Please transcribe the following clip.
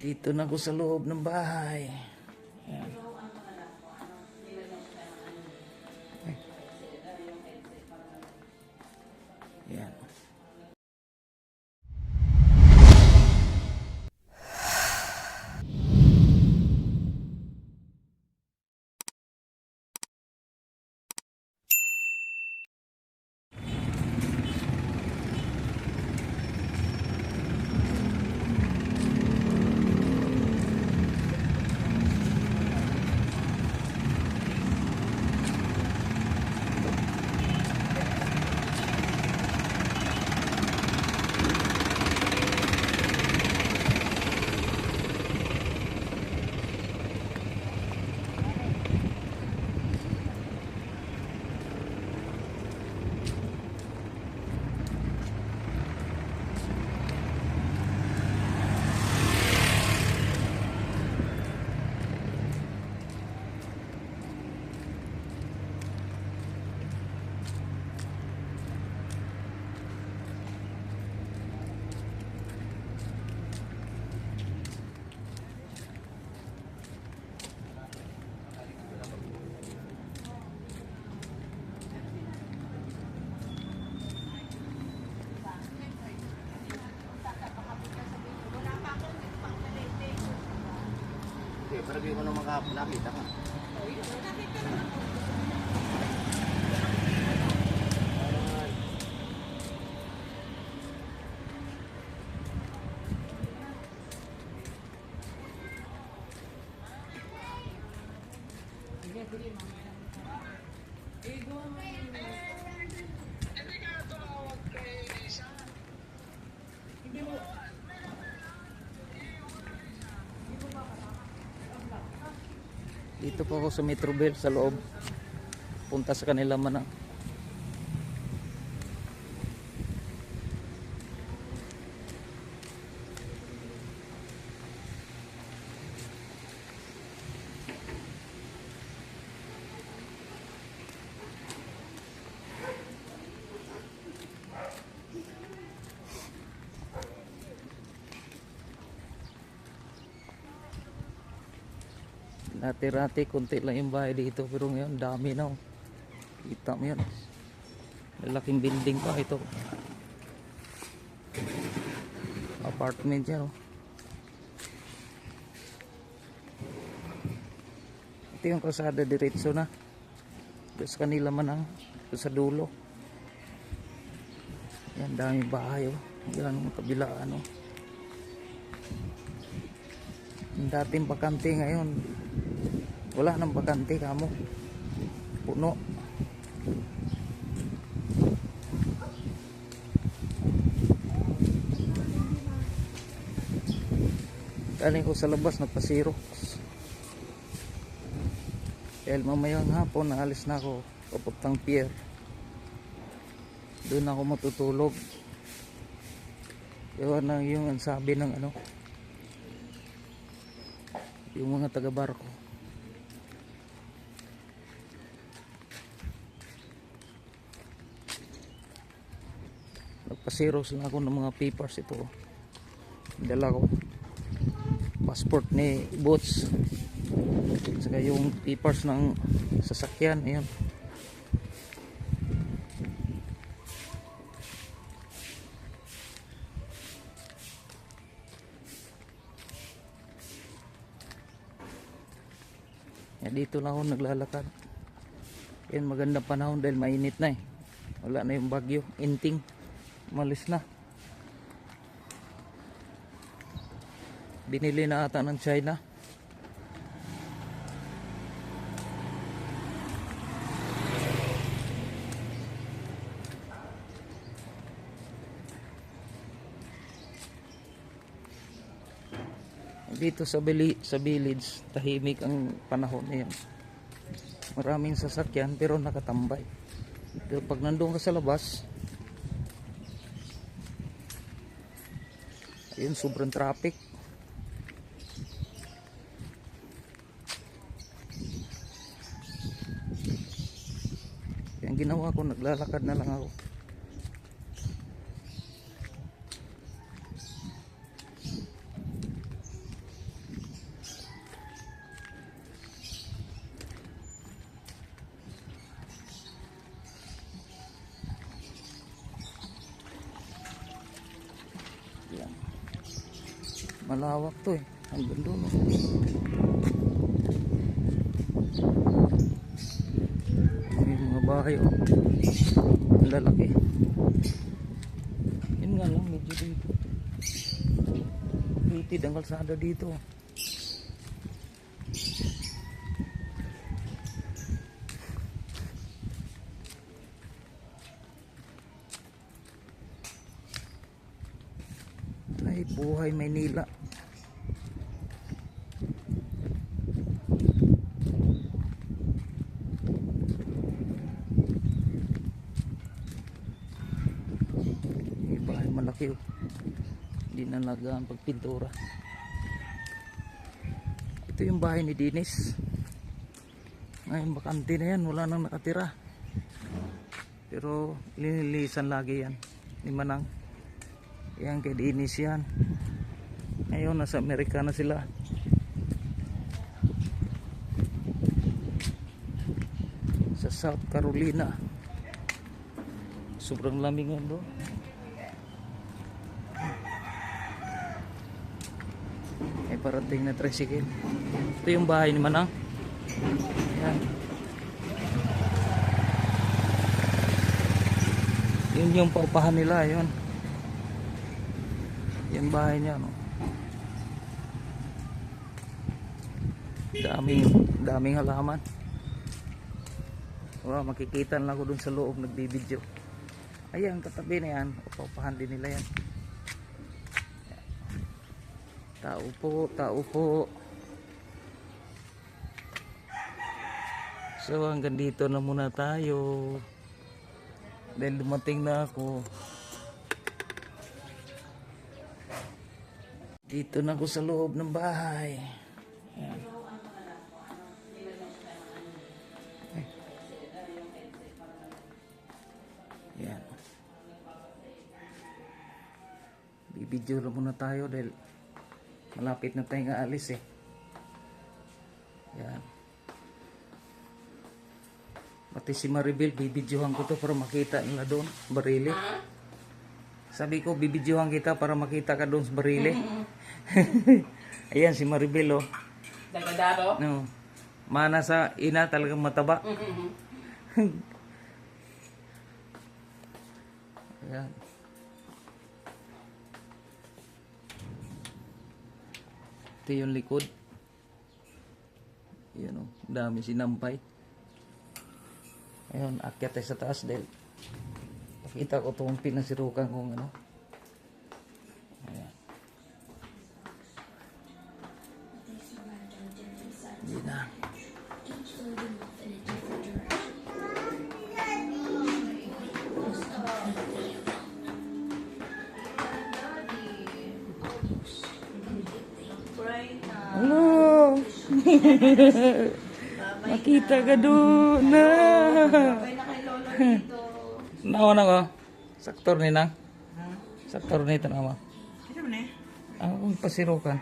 Dito na ako sa loob ng bahay. Ayan. Ay. Ayan. Pero di ko naman nakita ka. Dito po ako sa Metrobel sa loob. Punta sa kanila man Dati-rati konti lang yung bahay dito pero ngayon dami na. oh. Kita mo yan. Lalaking building pa ito. Apartment yan oh. Ito yung kalsada diretso na. Doon kanila man ang doon sa dulo. Yan dami bahay oh. Yan ang kabilaan oh. Yung dating bakante ngayon wala nang bakante kamo. Puno. Galing ko sa labas nagpasirox dahil mamayang hapon naalis na ako. Papuntang pier. Doon ako matutulog. Ewan na yung ang sabi ng ano yung mga taga barko nagpasiros lang ako ng mga papers ito. Dala ko. Passport ni Boots. Saka yung papers ng sasakyan ayan dito lang ako naglalakad. Yan, magandang panahon dahil mainit na eh. Wala na yung bagyo. Inting. Malis na. Binili na ata ng China. Dito sa bili, sa village tahimik ang panahon na yan. Maraming sasakyan pero nakatambay. Pero pag nandun ka sa labas ayun sobrang traffic. Ang ginawa ko naglalakad na lang ako Malawak to eh. Hanggang doon. oh. May mga bahay oh. Ang lalaki. Yun nga lang, medyo dito. Litid ang kalsada dito. Ay, buhay Maynila. May oh. Hindi na nagaan pagpintura. Ito yung bahay ni Dinis. Ngayon bakante na yan, wala nang nakatira. Pero linilisan lagi yan. Ni Manang. Yan kay Dinis yan. Ngayon nasa Amerika na sila. Sa South Carolina. Sobrang lamig nga doon. Parating na tricycle. Ito yung bahay ni Manang. Yan. Yun yung paupahan nila, yun. Yan bahay niya, no. Daming, daming halaman. Wow, makikita lang ako dun sa loob nagbibideo. Ayan, katabi na yan. Paupahan din nila yan. Tao po, tao po. So hanggang dito na muna tayo. Dahil dumating na ako. Dito na ako sa loob ng bahay. Ayan. Ay. Ayan. Bibidyo na muna tayo dahil malapit na tayong aalis eh. Yan. Pati si Maribel, bibidyohan ko to para makita nila doon, barili. Sabi ko, bibidyohan kita para makita ka doon sa barili. Ayan, si Maribel oh. Dagadaro. No. Mana sa ina talagang mataba. Ayan. Ito yung likod. Yan o, dami sinampay. Ayun, akyat tayo sa taas dahil pakita ko itong pinasirukan kung ano. Nakita ka doon na. Nawa na ko. Saktor ni nang. Saktor ni tanama. Ano man eh? Ang pasirukan.